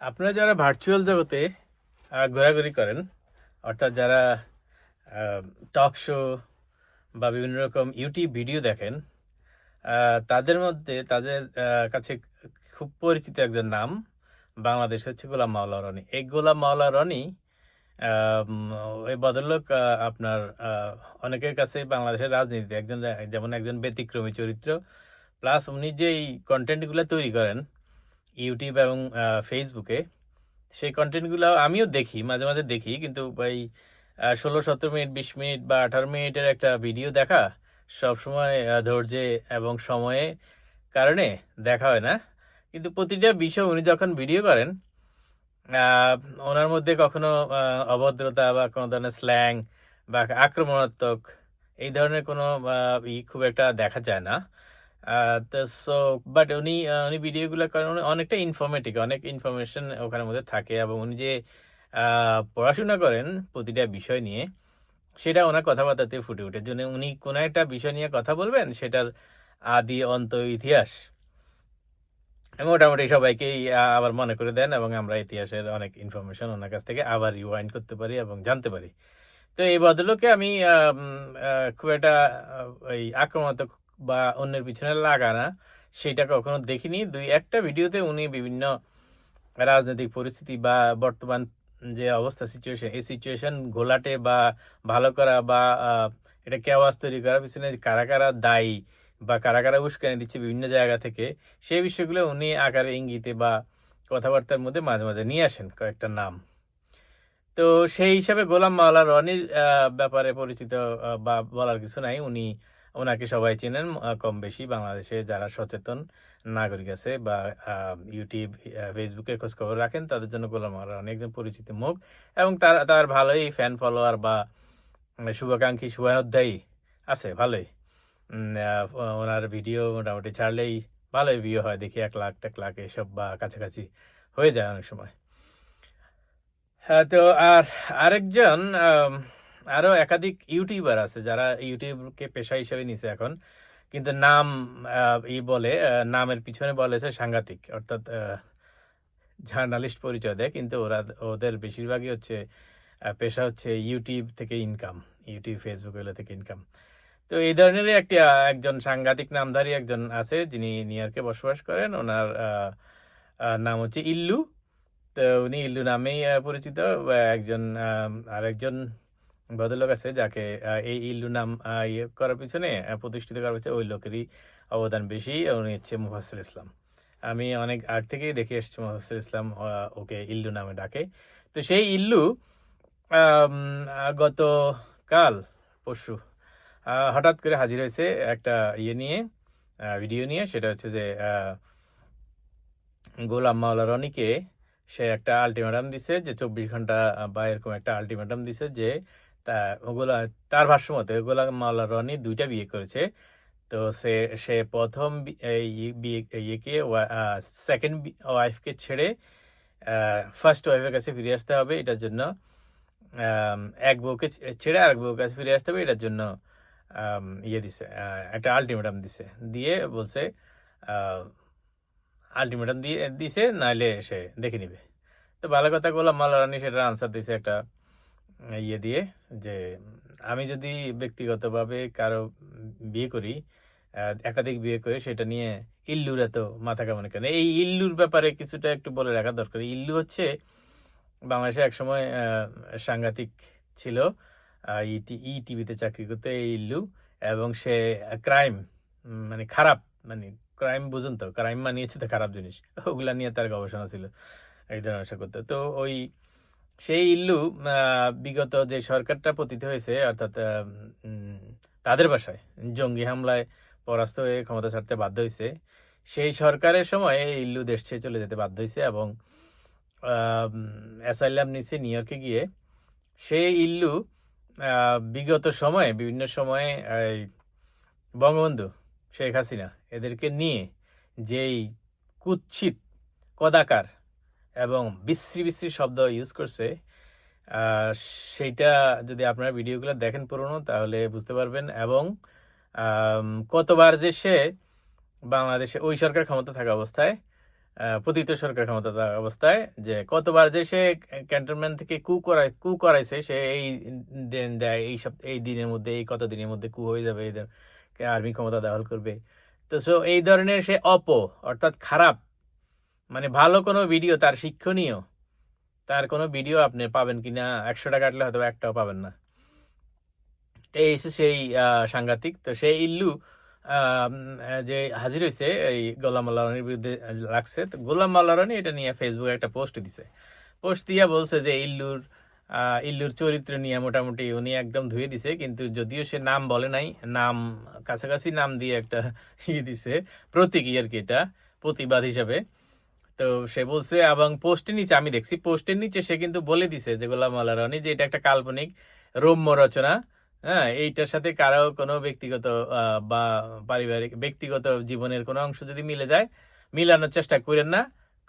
আপনারা যারা ভার্চুয়াল জগতে ঘোরাঘুরি করেন, অর্থাৎ যারা টক শো বা বিভিন্ন রকম ইউটিউব ভিডিও দেখেন তাদের মধ্যে তাদের কাছে খুব পরিচিত একজন নাম বাংলাদেশ হচ্ছে গোলাম মাওলা রনি। এই গোলাম মাওলা রনি ওই ভদ্রলোক আপনার অনেকের কাছে বাংলাদেশের রাজনীতিতে একজন, যেমন একজন ব্যতিক্রমী চরিত্র প্লাস উনি যে এই কন্টেন্টগুলো তৈরি করেন ইউটিউব এবং ফেসবুকে সেই কন্টেন্টগুলো আমিও দেখি, মাঝে মাঝে দেখি, কিন্তু ওই ষোলো, সতেরো মিনিট, বিশ মিনিট বা আঠারো মিনিটের একটা ভিডিও দেখা সবসময় ধৈর্যে এবং সময়ে কারণে দেখা হয় না। কিন্তু প্রতিটা বিষয় উনি যখন ভিডিও করেন ওনার মধ্যে কখনো অভদ্রতা বা কোনো ধরনের স্ল্যাং বা আক্রমণাত্মক এই ধরনের কোনো ই খুব একটা দেখা যায় না। সো বাট উনি উনি ভিডিওগুলো করেন অনেকটা ইনফরমেটিভ অনেক ইনফরমেশন ওখানের মধ্যে থাকে এবং উনি যে পড়াশোনা করেন প্রতিটা বিষয় নিয়ে, সেটা ওনার কথাবার্তাতে ফুটে ওঠে। জন্য উনি কোনো একটা বিষয় নিয়ে কথা বলবেন, সেটার আদি অন্ত ইতিহাস। মোটামুটি সবাইকেই আবার মনে করে দেন এবং আমরা ইতিহাসের অনেক ইনফরমেশন ওনার কাছ থেকে আবার রিওয়াইন্ড করতে পারি এবং জানতে পারি। তো এই ভদ্রলোককে আমি খুব একটা ওই আক্রমণাত্মক বা অন্যের পিছনে লাগা না, সেটা কখনো দেখিনি। দুই একটা ভিডিওতে উনি বিভিন্ন রাজনৈতিক পরিস্থিতি বা বর্তমান যে অবস্থা সিচুয়েশন এই সিচুয়েশন ঘোলাটে বা ভালো করা বা এটা কেওয়াজ তৈরি করার পিছনে কারা কারা দায়ী বা কারা কারা উস্কানি দিচ্ছে বিভিন্ন জায়গা থেকে, সেই বিষয়গুলো উনি আকারে ইঙ্গিতে বা কথাবার্তার মধ্যে মাঝে মাঝে নিয়ে আসেন কয়েকটা নাম। তো সেই হিসাবে গোলাম মাওলা রনির ব্যাপারে পরিচিত বা বলার কিছু নাই। উনি ওনাকে সবাই চেনেন কম বেশি বাংলাদেশে যারা সচেতন নাগরিক আছে বা ইউটিউব ফেসবুকে খোঁজখবর রাখেন, তাদের জন্য গোলাম রনি একজন পরিচিত মুখ এবং তার তার ভালোই ফ্যান ফলোয়ার বা শুভাকাঙ্ক্ষী, শুভানুধ্যায়ী আছে, ভালোই। ওনার ভিডিও মোটামুটি ছাড়লেই ভালোই ভিউ হয়, দেখি এক লাখ টেক লাখ এসব বা কাছাকাছি হয়ে যায় অনেক সময়। হ্যাঁ তো আর আরেকজন আম, আরও একাধিক ইউটিউবার আছে যারা ইউটিউবকে পেশা হিসেবে নিছে এখন। কিন্তু নাম ই বলে নামের পিছনে বলেছে সাংঘাতিক অর্থাৎ জার্নালিস্ট পরিচয় দেয়। কিন্তু ওরা ওদের বেশিরভাগই হচ্ছে পেশা হচ্ছে ইউটিউব থেকে ইনকাম ইউটিউব ফেসবুক এগুলো থেকে ইনকাম তো এই ধরনেরই একটি একজন সাংঘাতিক নামধারী একজন আছে যিনি নিউ ইয়র্কে বসবাস করেন। ওনার নাম হচ্ছে ইল্লু। তো উনি ইল্লু নামেই পরিচিত। একজন আরেকজন ভদ্রলোক আছে যাকে এই ইল্লু নাম ইয়ে করার পিছনে প্রতিষ্ঠিত করার পিছনে ওই লোকেরই অবদান বেশি উনি হচ্ছে মুফাসসির ইসলাম। আমি অনেক আগ থেকেই দেখে এসেছি মুফাসসির ইসলাম ওকে ইল্লু নামে ডাকে। তো সেই ইল্লু আম, আহ, গতকাল পরশু হঠাৎ করে হাজির হয়েছে একটা ইয়ে নিয়ে ভিডিও নিয়ে সেটা হচ্ছে যে গোলাম মাওলা রনিকে সে একটা আলটিমেটাম দিছে যে চব্বিশ ঘণ্টা বা এরকম একটা আলটিমেটাম দিছে যে তা ওগুলা, তার ভাষ্য মতে গোলাম মাওলা রনি দুইটা বিয়ে করেছে। তো সে সে প্রথম বিয়ে, ইয়েকে সেকেন্ড ওয়াইফকে ছেড়ে ফার্স্ট ওয়াইফের কাছে ফিরে আসতে হবে এটার জন্য। এক বউকে ছেড়ে আরেক বউর কাছে ফিরে আসতে হবে এটার জন্য ইয়ে দিছে একটা আলটিমেটাম দিছে। দিয়ে বলছে আলটিমেটাম দিয়ে, দিছে নাহলে সে দেখে নিবে। তো ভালো কথা গোলাম মাল্লা রানী সেটার আনসার দিছে একটা ইয়ে দিয়ে যে আমি যদি ব্যক্তিগতভাবে কারও বিয়ে করি একাধিক বিয়ে করে সেটা নিয়ে ইল্লুর এত মাথা কেমন কেন? এই ইল্লুর ব্যাপারে কিছুটা একটু বলে রাখা দরকার। ইল্লু হচ্ছে বাংলাদেশে একসময় সাংঘাতিক ছিল ইটি ই টিভিতে চাকরি করতে এই ইল্লু এবং সে ক্রাইম মানে খারাপ মানে ক্রাইম বুঝুন তো, ক্রাইম মানিয়েছে তো খারাপ জিনিস। ওগুলা নিয়ে তার গবেষণা ছিল। এই ধরনের করতে। তো ওই সেই ইল্লু বিগত যে সরকারটা পতিত হয়েছে, অর্থাৎ তাদের বাসায় জঙ্গি হামলায় পরাস্ত হয়ে ক্ষমতা ছাড়তে বাধ্য হয়েছে, সেই সরকারের সময় ইল্লু দেশ ছেড়ে চলে যেতে বাধ্য হয়েছে এবং অ্যাসাইলাম নিচে নিউ ইয়র্কে গিয়ে সেই ইল্লু বিগত সময়ে, বিভিন্ন সময়ে বঙ্গবন্ধু শেখ হাসিনা এদেরকে নিয়ে যেই কুৎসিত কদাকার এবং বিশ্রী বিশ্রী শব্দ ইউজ করছে। সেইটা যদি আপনারা ভিডিওগুলো দেখেন পুরনো, তাহলে বুঝতে পারবেন। এবং কতবার যে সে বাংলাদেশে ওই সরকার ক্ষমতা থাকা অবস্থায় পতিত সরকার ক্ষমতা থাকা অবস্থায়, যে কতবার যে সে ক্যান্টনমেন্ট থেকে কু করাই কু করাইছে, সে এই দিন দেয়, এই সব, এই দিনের মধ্যে, এই কত দিনের মধ্যে কু হয়ে যাবে, এদের আর্মি ক্ষমতা দখল করবে। তো সো এই ধরনের সে অপ, অর্থাৎ খারাপ মানে ভালো কোনো ভিডিও তার শিক্ষণীয়। তার কোনো ভিডিও আপনি পাবেন কিনা, একশো টাকা কাটলে হয়তো একটাও পাবেন না। তো এই সেই সাংঘাতিক। তো সেই ইল্লু যে হাজির হয়েছে এই গোলাম আল্লাহ বিরুদ্ধে লাগছে, তো গোলাম আল্লাহরানি এটা নিয়ে ফেসবুকে একটা পোস্ট দিছে। পোস্ট দিয়া বলছে যে ইল্লুর ইল্লুর চরিত্র নিয়ে মোটামুটি উনি একদম ধুয়ে দিছে, কিন্তু যদিও সে নাম বলে নাই, নাম, কাছাকাছি নাম দিয়ে একটা ইয়ে দিছে, প্রতীকী আর কি এটা, প্রতিবাদ হিসাবে। তো সে বলছে, এবং পোস্টের নিচে, আমি দেখছি, পোস্টের নিচে সে কিন্তু বলে দিছে যে গোলাম আল্লাহ রানী যে এটা একটা কাল্পনিক রম্য রচনা। হ্যাঁ এইটার সাথে কারও কোনো ব্যক্তিগত বা পারিবারিক, ব্যক্তিগত জীবনের কোনো অংশ যদি মিলে যায়, মিলানোর চেষ্টা করেন না,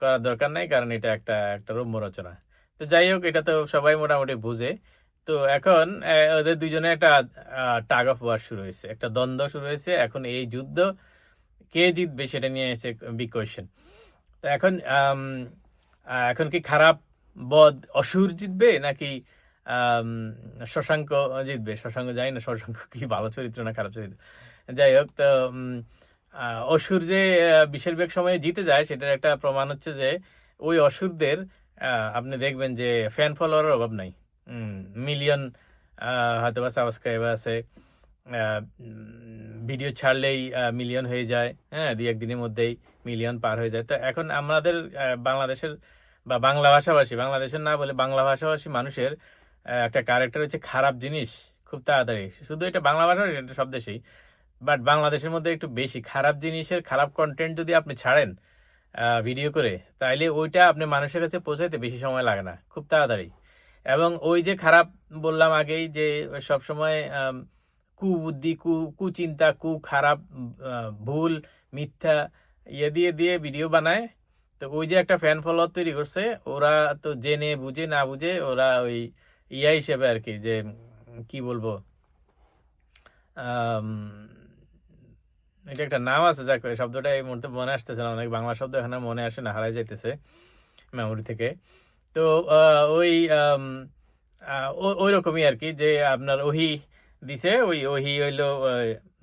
করার দরকার নাই, কারণ এটা একটা একটা রম্য রচনা। তো যাই হোক, এটা তো সবাই মোটামুটি বুঝে। তো এখন ওদের দুজনে একটা টাগ অফ ওয়ার শুরু হয়েছে, একটা দ্বন্দ্ব শুরু হয়েছে। এখন এই যুদ্ধ কে জিতবে সেটা নিয়ে এসে বিগ কোয়েশ্চেন তো এখন এখন কি খারাপ বদ অসুর জিতবে নাকি শশাঙ্ক জিতবে? শশাঙ্ক জানি না, শশাঙ্ক কি ভালো চরিত্র না খারাপ চরিত্র? যাই হোক, তো অসুর যে বেশিরভাগ সময়ে জিতে যায়, সেটার একটা প্রমাণ হচ্ছে যে, ওই অসুরদের আপনি দেখবেন যে ফ্যান ফলোয়ারের অভাব নাই। মিলিয়ন হয়তো বা সাবস্ক্রাইবার আছে। ভিডিও ছাড়লেই মিলিয়ন হয়ে যায়। হ্যাঁ দুই একদিনের মধ্যেই মিলিয়ন পার হয়ে যায়। তো এখন আমাদের বাংলাদেশের বা বাংলা ভাষাভাষী, বাংলাদেশের না বলে বাংলা ভাষাভাষী মানুষের একটা ক্যারেক্টার হচ্ছে খারাপ জিনিস খুব তাড়াতাড়ি। শুধু এটা বাংলা ভাষার, এটা সব দেশেই। বাট বাংলাদেশের মধ্যে একটু বেশি। খারাপ জিনিসের, খারাপ কন্টেন্ট যদি আপনি ছাড়েন ভিডিও করে, তাইলে ওইটা আপনি মানুষের কাছে পৌঁছাইতে বেশি সময় লাগে না। খুব তাড়াতাড়ি। এবং ওই যে খারাপ বললাম আগেই যে সব সময় কুবুদ্ধি, কু, কুচিন্তা, কু খারাপ ভুল, মিথ্যা ইয়ে দিয়ে দিয়ে ভিডিও বানায়। তো ওই যে একটা ফ্যান ফলোয়ার তৈরি করছে, ওরা তো জেনে বুঝে, না বুঝে ওরা ওই ইয়া হিসেবে আর কি যে, কি বলব এটা একটা নাম আছে, যাক শব্দটা এই মুহূর্তে মনে আসতেছে না, অনেক বাংলা শব্দ এখানে মনে আসে না, হারাই যাইতেছে মেমোরি থেকে। তো ওই ওই রকমই আর কি যে আপনার ওহি দিছে, ওই ওহি হইল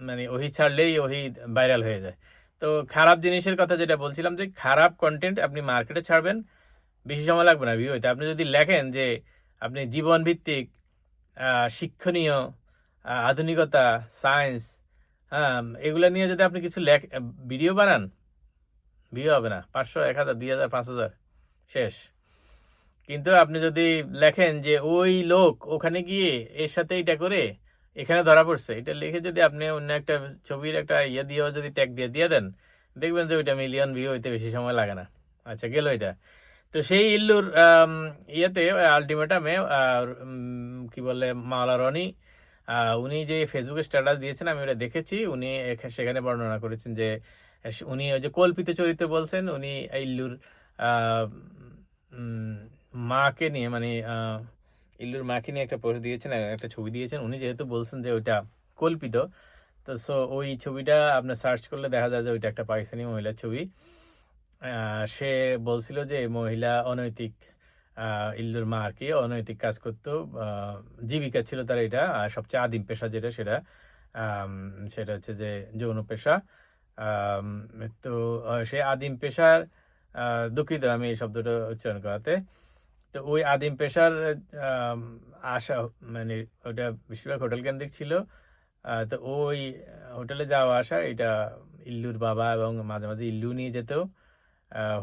মানে ওহি ছাড়লেই ওহি ভাইরাল হয়ে যায়। তো খারাপ জিনিসের কথা যেটা বলছিলাম যে, খারাপ কন্টেন্ট আপনি মার্কেটে ছাড়বেন, বেশি সময় লাগবে না ভিউ হইতে। আপনি যদি লেখেন যে, আপনি জীবন ভিত্তিক শিক্ষণীয় আধুনিকতা সায়েন্স হ্যাঁ এগুলো নিয়ে যদি আপনি কিছু লেখ ভিডিও বানান ভিউ হবে না। পাঁচশো, এক হাজার, দুই হাজার, পাঁচ হাজার, শেষ। কিন্তু আপনি যদি লেখেন যে, ওই লোক ওখানে গিয়ে এর সাথে এটা করে এখানে ধরা পড়ছে, এটা লিখে যদি আপনি অন্য একটা ছবির একটা ইয়ে দিয়েও যদি ট্যাগ দিয়ে দিয়ে দেন, দেখবেন যে ওইটা মিলিয়ন ভিউ হইতে বেশি সময় লাগে না। আচ্ছা গেল এটা। তো সেই ইল্লুর ইয়েতে আলটিমেটামে কি বলে, মাওলা রনি উনি যে ফেসবুকে স্ট্যাটাস দিয়েছেন, আমি ওটা দেখেছি, উনি সেখানে বর্ণনা করেছেন যে উনি ওই যে কল্পিত চরিত্র বলছেন, উনি ইল্লুর মাকে নিয়ে মানে ইল্লুর মাকে নিয়ে একটা পোস্ট দিয়েছেন, একটা ছবি দিয়েছেন। উনি যেহেতু বলছেন যে ওইটা কল্পিত, তো সো ওই ছবিটা আপনি সার্চ করলে দেখা যায় যে ওইটা একটা পাকিস্তানি মহিলার ছবি। সে বলছিল যে মহিলা অনৈতিক ইল্লুর মা আর কি অনৈতিক কাজ করতো জীবিকা ছিল তার এটা, আর সবচেয়ে আদিম পেশা যেটা সেটা সেটা হচ্ছে যে যৌন পেশা। তো সে আদিম পেশার দুঃখিত আমি এই শব্দটা উচ্চারণ করাতে। তো ওই আদিম পেশার আশা মানে ওটা বেশিরভাগ হোটেল কেন্দ্রিক ছিল। তো ওই হোটেলে যাওয়া আসা, এটা ইল্লুর বাবা এবং মাঝে মাঝে ইল্লু নিয়ে যেত।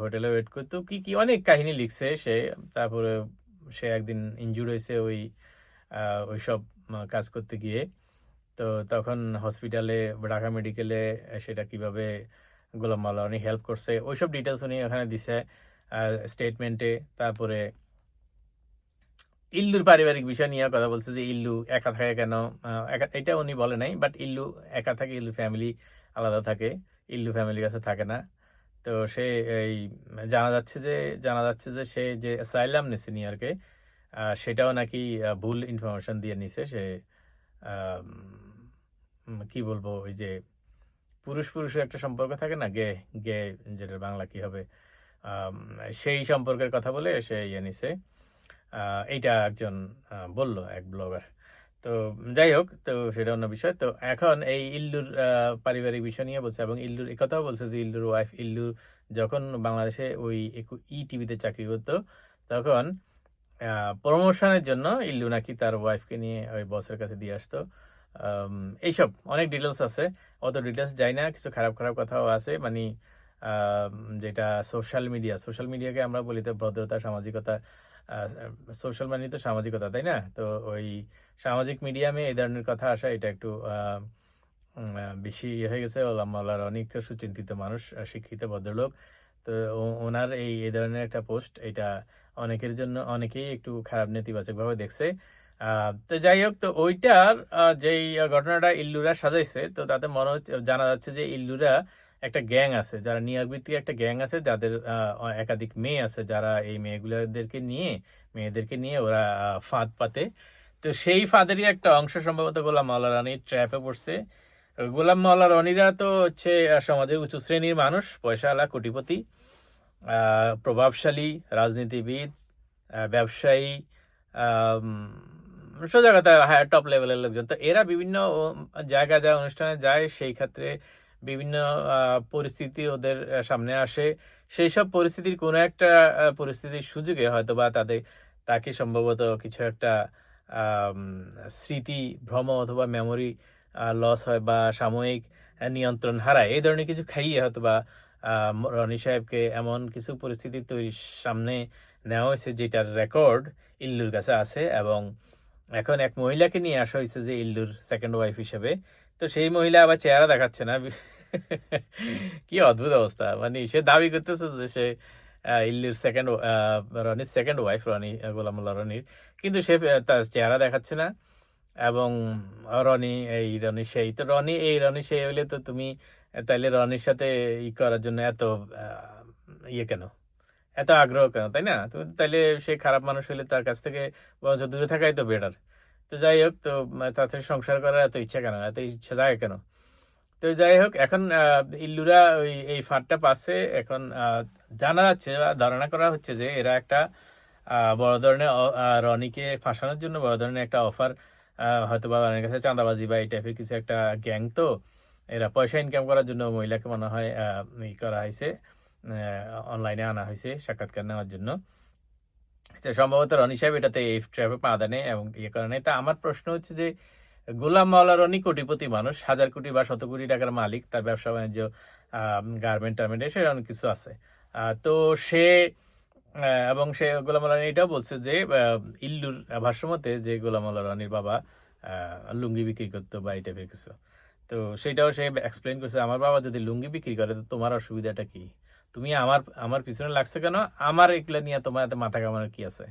হোটেলে ওয়েট করতো। কি কি অনেক কাহিনী লিখছে সে। তারপরে সে একদিন ইনজুর হয়েছে ওই ওই সব কাজ করতে গিয়ে। তো তখন হসপিটালে ঢাকা মেডিকেলে সেটা কীভাবে গোলাম মাওলা অনেক হেল্প করছে, ওইসব ডিটেলস উনি ওখানে দিছে স্টেটমেন্টে তারপরে ইল্লুর পারিবারিক বিষয় নিয়ে কথা বলছে যে, ইল্লু একা থাকে কেন? একা- এটা উনি বলে নাই বাট ইল্লু একা থাকে ইল্লু ফ্যামিলি আলাদা থাকে ইল্লু ফ্যামিলির কাছে থাকে না। তো সে এই জানা যাচ্ছে যে, জানা যাচ্ছে যে সে যে অ্যাসাইলাম নিছে নিউ ইয়র্কে সেটাও নাকি ভুল ইনফরমেশন দিয়ে নিছে। সে কি বলব, ওই যে পুরুষ পুরুষের একটা সম্পর্ক থাকে না, গে গে যেটা বাংলা কি হবে? সেই সম্পর্কের কথা বলে সে ইয়ে নিছে। এইটা একজন বলল এক ব্লগার তো যাই হোক, তো সেটা অন্য বিষয়। তো এখন এই ইল্লুর পারিবারিক বিষয় নিয়ে বলছে এবং ইল্লুর এই কথাও বলছে যে ইল্লুর ওয়াইফ ইল্লু যখন বাংলাদেশে ওই ই টিভিতে চাকরি করতো, তখন প্রমোশনের জন্য ইল্লু নাকি তার ওয়াইফকে নিয়ে ওই বসের কাছে দিয়ে আসতো। এইসব অনেক ডিটেলস আছে। অত ডিটেলস যাই না, কিছু খারাপ খারাপ কথাও আছে। মানে যেটা সোশ্যাল মিডিয়া সোশ্যাল মিডিয়াকে আমরা বলি তো ভদ্রতা, সামাজিকতা সোশ্যাল মানে তো সামাজিকতা, তাই না? তো ওই সামাজিক মিডিয়ামে এই ধরনের কথা আসা, এটা একটু বেশি ইয়ে হয়ে গেছে। ওলাম মোল্লার অনেক সুচিন্তিত মানুষ শিক্ষিত, ভদ্রলোক। তো ওনার এই এই ধরনের একটা পোস্ট এটা অনেকের জন্য, অনেকেই একটু খারাপ নেতিবাচকভাবে দেখছে। তো যাই হোক, তো ওইটার যেই ঘটনাটা ইল্লুরা সাজাইছে, তো তাতে মনে হচ্ছে, জানা যাচ্ছে যে ইল্লুরা একটা গ্যাং আছে যারা নিয়োগ ভিত্তিক একটা গ্যাং আছে যাদের একাধিক মেয়ে আছে যারা এই মেয়েগুলোদেরকে নিয়ে মেয়েদেরকে নিয়ে ওরা ফাঁদ পাতে। তো সেই ফাঁদেরই একটা অংশ সম্ভবত গোলাম মাওলা রানীর ট্র্যাপে পড়ছে। গোলাম মাওলা রনিরা তো হচ্ছে সমাজের উঁচু শ্রেণির মানুষ পয়সাওয়ালা কোটিপতি প্রভাবশালী রাজনীতিবিদ ব্যবসায়ী সোজা কথা হায়ার টপ লেভেলের লোকজন। তো এরা বিভিন্ন উম, জায়গায় যায় অনুষ্ঠানে যায় সেই ক্ষেত্রে বিভিন্ন পরিস্থিতি ওদের সামনে আসে। সেই সব পরিস্থিতির কোনো একটা পরিস্থিতির সুযোগে হয়তো বা তাদের, তাকে সম্ভবত কিছু একটা স্মৃতি, ভ্রম অথবা মেমোরি লস হয় বা সাময়িক নিয়ন্ত্রণ হারায়। এই ধরনের কিছু খাইয়ে হয়তো বা রনি সাহেবকে এমন কিছু পরিস্থিতি তৈরির সামনে নেওয়া হয়েছে যেটার রেকর্ড ইল্লুর কাছে আছে এবং এখন এক মহিলাকে নিয়ে আসা হয়েছে যে ইল্লুর সেকেন্ড ওয়াইফ হিসেবে। তো সেই মহিলা আবার চেহারা দেখাচ্ছে না। কি অদ্ভুত অবস্থা। মানে সে দাবি করতেছে যে সে ইল্লুর সেকেন্ড রনির সেকেন্ড ওয়াইফ রনি আহ, গোলামুল্লাহ রনির। কিন্তু সে তার চেহারা দেখাচ্ছে না। এবং রনি এই রনি সেই। তো রনি এই রনি সেই হইলে তো তুমি তাইলে রনির সাথে ই করার জন্য এত ইয়ে কেন? এত আগ্রহ কেন? তাই না? তুমি তাইলে সে খারাপ মানুষ হলে তার কাছ থেকে দূরে থাকাই তো বেটার তো যাই হোক, তো তার সাথে সংসার করার এত ইচ্ছা কেন? এত ইচ্ছা যায় কেন? তো যাই হোক, এখন ইল্লুরা ওই, এই ফাঁদটা পাচ্ছে। এখন জানা যাচ্ছে বা ধারণা করা হচ্ছে যে এরা একটা বড় ধরনের রনিকে ফাঁসানোর জন্য বড় ধরনের একটা অফার হয়তো বা রনির কাছে চাঁদাবাজি বা এই টাইপের কিছু একটা গ্যাং তো, এরা পয়সা ইনকাম করার জন্য মহিলাকে মনে হয় ই করা হয়েছে অনলাইনে আনা হয়েছে, সাক্ষাৎকার নেওয়ার জন্য। সম্ভবত রনি সাহেব এটাতে এই ট্র্যাপে পা দেনে এবং ইয়ে করে নেয় তা আমার প্রশ্ন হচ্ছে যে, গোলাম মাওলা রনি কোটিপতি মানুষ, হাজার কোটি বা শত কোটি টাকার মালিক, তার ব্যবসা বাণিজ্য গার্মেন্ট টার্মেন্ট, সে অনেক কিছু আছে। তো সে এবং সে গোলাম রানী এটাও বলছে যে ইল্লুর ভাষ্যমতে যে গোলাম মাওলা রানীর বাবা লুঙ্গি বিক্রি করতো বা এই টাইপের কিছু। তো সেটাও সে এক্সপ্লেন করছে, আমার বাবা যদি লুঙ্গি বিক্রি করে, তো তোমার অসুবিধাটা কি? তুমি আমার আমার পিছনে লাগছে কেন? আমার এগুলা নিয়ে তোমার এত মাথা কামানোর কি আছে?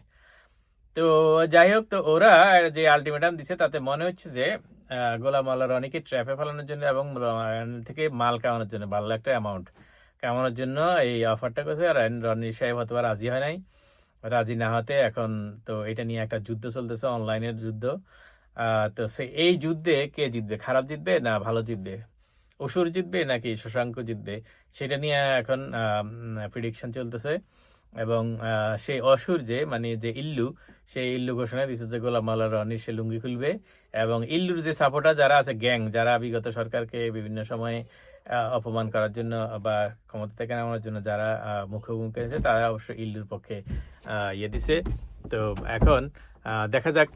তো যাই হোক, তো ওরা যে আলটিমেটাম দিছে, তাতে মনে হচ্ছে যে গোলাম আল্লাহ রনিকে ট্র্যাপে ফেলানোর জন্য এবং থেকে মাল কামানোর জন্য, ভালো একটা অ্যামাউন্ট কামানোর জন্য এই অফারটা করছে। আর রনি সাহেব হয়তো রাজি হয় নাই। রাজি না হতে এখন তো এটা নিয়ে একটা যুদ্ধ চলতেছে অনলাইনের যুদ্ধ। তো সে, এই যুদ্ধে কে জিতবে? খারাপ জিতবে না ভালো জিতবে? অসুর জিতবে নাকি শশাঙ্ক জিতবে, সেটা নিয়ে এখন প্রিডিকশন চলতেছে। এবং সেই অসুর যে মানে যে ইল্লু সেই ইল্লু ঘোষণা দিচ্ছে যে গোলাম মাল্লা রনি সে লুঙ্গি খুলবে। এবং ইল্লুর যে সাপোর্টার যারা আছে, গ্যাং, যারা বিগত সরকারকে বিভিন্ন সময়ে অপমান করার জন্য বা ক্ষমতা থেকে নামানোর জন্য যারা মুখোমুখি হয়েছে, তারা অবশ্য ইল্লুর পক্ষে ইয়ে দিছে। তো এখন দেখা যাক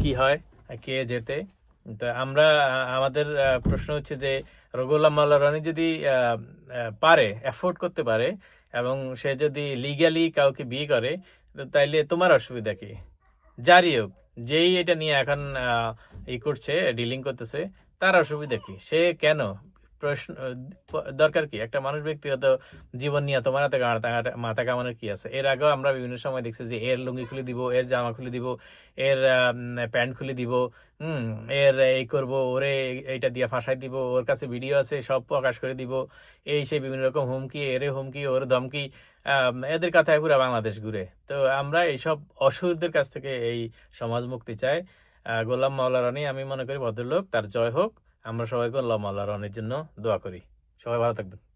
কি হয়, কে যেতে তো আমরা আমাদের প্রশ্ন হচ্ছে যে রঘুল্লাহ মাল্লা রানী যদি পারে অ্যাফোর্ড করতে পারে এবং সে যদি লিগালি কাউকে বিয়ে করে তাইলে তোমার অসুবিধা কি? যারই হোক, যেই এটা নিয়ে এখন ই করছে ডিলিং করতেছে, তার অসুবিধা কি? সে কেন প্রশ্ন দরকার কি? একটা মানুষ ব্যক্তিগত জীবন নিয়ে তোমার হাতে মাথা- কামানোর কি আছে? এর আগেও আমরা বিভিন্ন সময় দেখছি যে এর লুঙ্গি খুলে দিব, এর জামা খুলে দিব, এর প্যান্ট খুলে দিব, হুম, এর এই করব, ওরে এইটা দিয়ে ফাঁসাই দিব, ওর কাছে ভিডিও আছে, সব প্রকাশ করে দিব, এই সেই বিভিন্ন রকম হুমকি, এরে হুমকি, ওর ধমকি এদের কথায় পুরো বাংলাদেশ ঘুরে। তো আমরা এইসব অসুরদের কাছ থেকে এই সমাজ মুক্তি চাই গোলাম মাওলা রানী, আমি মনে করি ভদ্রলোক, তার জয় হোক। আমরা সবাইকে আল্লাহ মাওলা রহনের জন্য দোয়া করি। সবাই ভালো থাকবেন।